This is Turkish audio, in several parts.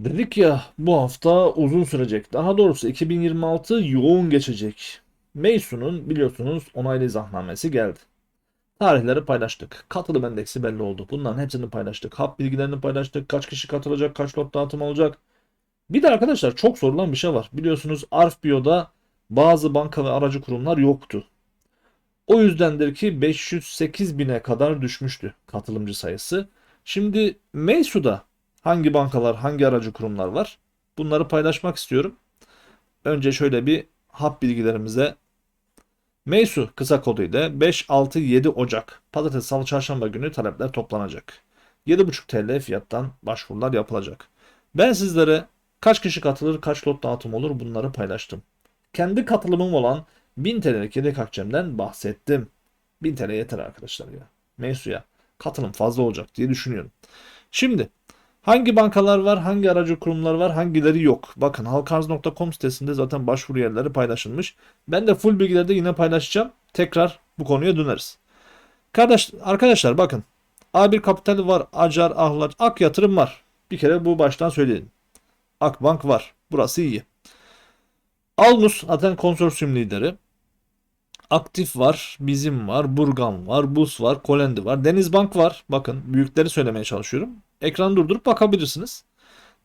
Dedik ya bu hafta uzun sürecek. Daha doğrusu 2026 yoğun geçecek. Meysun'un biliyorsunuz onaylı izahnamesi geldi. Tarihleri paylaştık. Katılım endeksi belli oldu. Bunların hepsini paylaştık. Hap bilgilerini paylaştık. Kaç kişi katılacak, kaç lot dağıtım olacak. Bir de arkadaşlar çok sorulan bir şey var. Biliyorsunuz ARFBIO'da bazı banka ve aracı kurumlar yoktu. O yüzdendir ki 508 bine kadar düşmüştü katılımcı sayısı. Şimdi Meysu'da hangi bankalar, hangi aracı kurumlar var? Bunları paylaşmak istiyorum. Önce şöyle bir hap bilgilerimize Meysu kısa kodu ile 5-6-7 Ocak Pazartesi, Salı, Çarşamba günü talepler toplanacak. 7,5 TL fiyattan başvurular yapılacak. Ben sizlere kaç kişi katılır, kaç lot dağıtım olur bunları paylaştım. Kendi katılımım olan 1000 TL'lik yedek akçemden bahsettim. 1000 TL yeter arkadaşlar ya. Meysu'ya katılım fazla olacak diye düşünüyorum. Şimdi hangi bankalar var, hangi aracı kurumlar var, hangileri yok? Bakın halkarz.com sitesinde zaten başvuru yerleri paylaşılmış. Ben de full bilgileri de yine paylaşacağım. Tekrar bu konuya döneriz. Kardeş, arkadaşlar bakın. A1 Kapital var, Acar, Ahlat, Ak Yatırım var. Bir kere bu baştan söyleyelim. Akbank var. Burası iyi. Alnus zaten konsorsiyum lideri. Aktif var, Bizim var, Burgan var, Bus var, Kolendi var, Denizbank var. Bakın büyükleri söylemeye çalışıyorum. Ekranı durdurup bakabilirsiniz.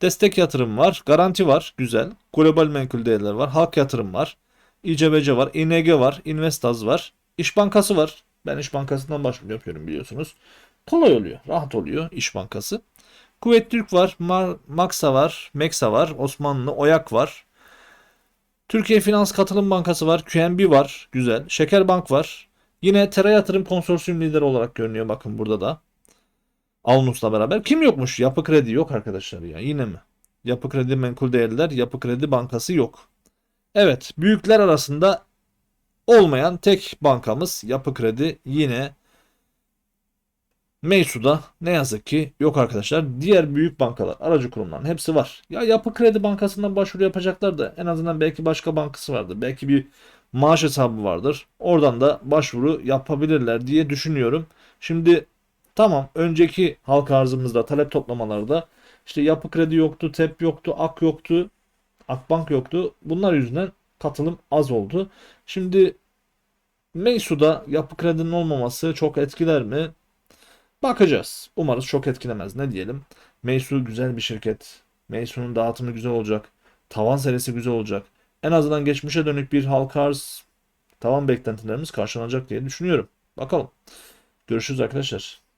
Destek yatırım var, Garanti var, güzel. Global menkul değerler var, Halk yatırım var. İCBC var, İNG var, Investaz var. İş Bankası var. Ben İş Bankası'ndan başvuru yapıyorum biliyorsunuz. Kolay oluyor, rahat oluyor İş Bankası. Kuvvet Türk var, Mar Maksa var, Meksa var, Osmanlı, Oyak var. Türkiye Finans Katılım Bankası var. QNB var. Güzel. Şekerbank var. Yine Tera Yatırım Konsorsiyum lideri olarak görünüyor bakın burada da. Alnus'la beraber. Kim yokmuş? Yapı Kredi yok arkadaşlar ya. Yine mi? Yapı Kredi Menkul Değerler, Yapı Kredi Bankası yok. Evet, büyükler arasında olmayan tek bankamız Yapı Kredi yine Meysu'da ne yazık ki yok arkadaşlar. Diğer büyük bankalar, aracı kurumların hepsi var. Ya Yapı Kredi Bankası'ndan başvuru yapacaklar da en azından belki başka bankası vardır. Belki bir maaş hesabı vardır. Oradan da başvuru yapabilirler diye düşünüyorum. Şimdi tamam önceki halka arzımızda talep toplamalarda işte Yapı Kredi yoktu, TEP yoktu, AK yoktu, Akbank yoktu. Bunlar yüzünden katılım az oldu. Şimdi Meysu'da Yapı Kredi'nin olmaması çok etkiler mi? Bakacağız. Umarız çok etkilemez. Ne diyelim? Meysu güzel bir şirket. Meysu'nun dağıtımı güzel olacak. Tavan serisi güzel olacak. En azından geçmişe dönük bir halka tavan beklentilerimiz karşılanacak diye düşünüyorum. Bakalım. Görüşürüz arkadaşlar.